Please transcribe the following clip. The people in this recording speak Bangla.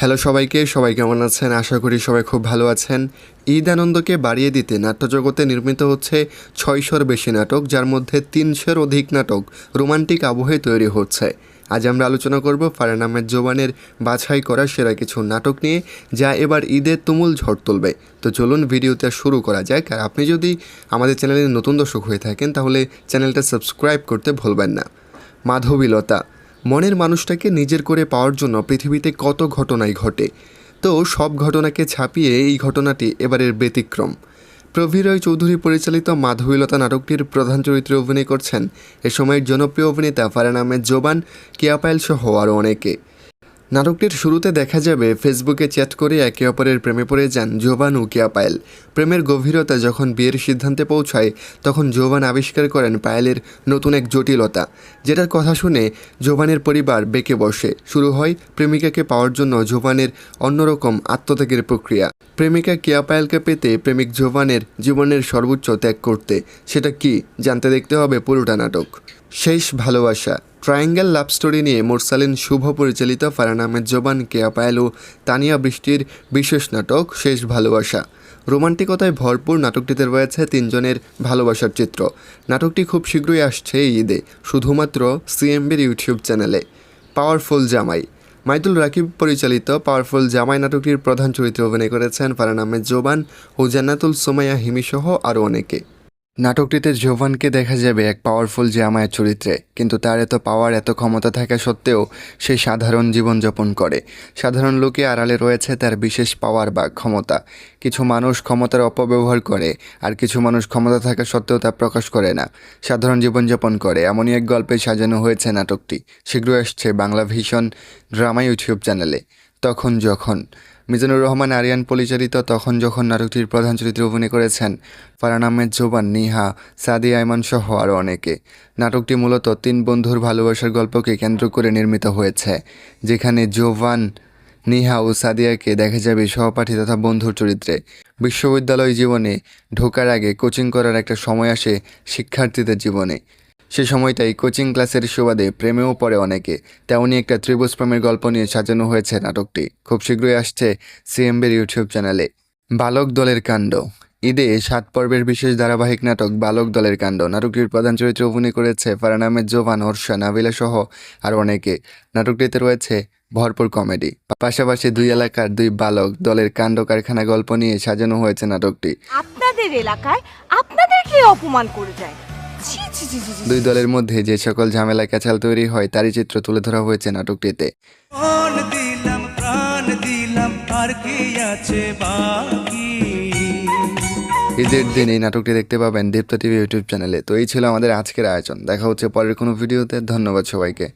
হ্যালো সবাইকে, সবাই কেমন আছেন? আশা করি সবাই খুব ভালো আছেন। ঈদ আনন্দকে বাড়িয়ে দিতে নাট্যজগতে নির্মিত হচ্ছে ছয়শোর বেশি নাটক, যার মধ্যে তিনশোর অধিক নাটক রোমান্টিক আবহে তৈরি হচ্ছে। আজ আমরা আলোচনা করব ফারহান আহমেদ জোবানের বাছাই করা সেরা কিছু নাটক নিয়ে, যা এবার ঈদের তুমুল ঝড় তুলবে। তো চলুন ভিডিওটা শুরু করা যাক। আর আপনি যদি আমাদের চ্যানেলে নতুন দর্শক হয়ে থাকেন, তাহলে চ্যানেলটা সাবস্ক্রাইব করতে ভুলবেন না। মাধবীলতা মনের মানুষটাকে নিজের করে পাওয়ার জন্য পৃথিবীতে কত ঘটনাই ঘটে। তো সব ঘটনাকে ছাপিয়ে এই ঘটনাটি এবারের ব্যতিক্রম। প্রবীর রয় চৌধুরী পরিচালিত মাধবীলতা নাটকটির প্রধান চরিত্রে অভিনয় করছেন এ সময়ের জনপ্রিয় অভিনেতা ফারহান আহমেদ জোবান, কেয়াপায়েল সহ আরও অনেকে। নাটকটির শুরুতে দেখা যাবে, ফেসবুকে চ্যাট করে একে অপরের প্রেমে পড়ে যান জোবান ও কিয়া পায়েল। প্রেমের গভীরতা যখন বিয়ের সিদ্ধান্তে পৌঁছায়, তখন জোবান আবিষ্কার করেন পায়েলের নতুন এক জটিলতা। যেটার কথা শুনে জোবানের পরিবার বেঁকে বসে। শুরু হয় প্রেমিকাকে পাওয়ার জন্য জোবানের অন্যরকম আত্মত্যাগের প্রক্রিয়া। প্রেমিকা কিয়া পায়েলকে পেতে প্রেমিক জোবানের জীবনের সর্বোচ্চ ত্যাগ করতে। সেটা কি জানতে দেখতে হবে পুরোটা নাটক। শেষ ভালোবাসা। ট্রায়াঙ্গেল লাভ স্টোরি নিয়ে মোরসালিন শুভ পরিচালিত ফারহান আহমেদ জোবান, কেয়া পায়েল, তানিয়া বৃষ্টির বিশেষ নাটক, শেষ ভালোবাসা। রোমান্টিকতায় ভরপুর নাটকটিতে রয়েছে তিনজনের ভালোবাসার চিত্র। নাটকটি খুব শীঘ্রই আসছে ঈদে, শুধুমাত্র সিএমবির ইউটিউব চ্যানেলে। পাওয়ারফুল জামাই। মাইদুল রাকিব পরিচালিত পাওয়ারফুল জামাই নাটকটির প্রধান চরিত্রে অভিনয় করেছেন ফারহান আহমেদ জোবান ও জান্নাতুল সোমাইয়া হিমিসহ আরও অনেকে। নাটকটিতে জোভানকে দেখা যাবে এক পাওয়ারফুল জামায়ের চরিত্রে, কিন্তু তার এত পাওয়ার এত ক্ষমতা থাকা সত্ত্বেও সে সাধারণ জীবনযাপন করে। সাধারণ লোকে আড়ালে রয়েছে তার বিশেষ পাওয়ার বা ক্ষমতা। কিছু মানুষ ক্ষমতার অপব্যবহার করে, আর কিছু মানুষ ক্ষমতা থাকা সত্ত্বেও তা প্রকাশ করে না। সাধারণ জীবনযাপন করে, এমনই এক গল্পে সাজানো হয়েছে নাটকটি। শীঘ্রই আসছে বাংলা ভিশন ড্রামা ইউটিউব চ্যানেলে তখন যখন। মিজানুর রহমান, আরিয়ান পরিচালিত তখন যখন নাটকটির প্রধান চরিত্রে অভিনয় করেছেন, ফারহান আহমেদ, জোবান, নিহা সাদি আইমান সহ আরও অনেকে। নাটকটি মূলত তিন বন্ধুর ভালোবাসার গল্পকে কেন্দ্র করে নির্মিত হয়েছে, যেখানে জোবান, নিহা ও সাদিয়াকে দেখা যাবে সহপাঠী তথা বন্ধুর চরিত্রে। বিশ্ববিদ্যালয় জীবনে ঢোকার আগে কোচিং করার একটা সময় আসে শিক্ষার্থীদের জীবনে। সে সময়টাই কোচিং ক্লাসের সুবাদে প্রেমেও পড়ে অনেকে। তেমনই একটা ত্রিভুজ প্রেমের গল্প নিয়ে সাজানো হয়েছে নাটকটি। খুব শীঘ্রই আসছে সিএমবির ইউটিউব চ্যানেলে। বালক দলের কাণ্ড। ঈদে সাত পর্বের বিশেষ ধারাবাহিক নাটক বালক দলের কাণ্ড। নাটকটির প্রধান চরিত্রে অভিনয় করেছে ফারহান আহমেদ, জোভান, হর্ষা, নাবিলা সহ আর অনেকে। নাটকটিতে রয়েছে ভরপুর কমেডি। পাশাপাশি দুই এলাকার দুই বালক দলের কাণ্ড কারখানা গল্প নিয়ে সাজানো হয়েছে নাটকটি। আপনাদের এলাকায় আপনাদেরকে অপমান করে যায়। দুই দলের মধ্যে যে সকল ঝামেলা ক্যাচাল তৈরি হয় তারই চিত্র তুলে ধরা হয়েছে নাটকটিতে। দিলাম প্রাণ দিলাম আর কি আছে বাকি? ঈদের দিন এই নাটকটি দেখতে পাবেন দীপ্ত টিভি ইউটিউব চ্যানেলে। তো এই ছিল আমাদের আজকের আয়োজন। দেখা হচ্ছে পরের কোনো ভিডিওতে। ধন্যবাদ সবাইকে।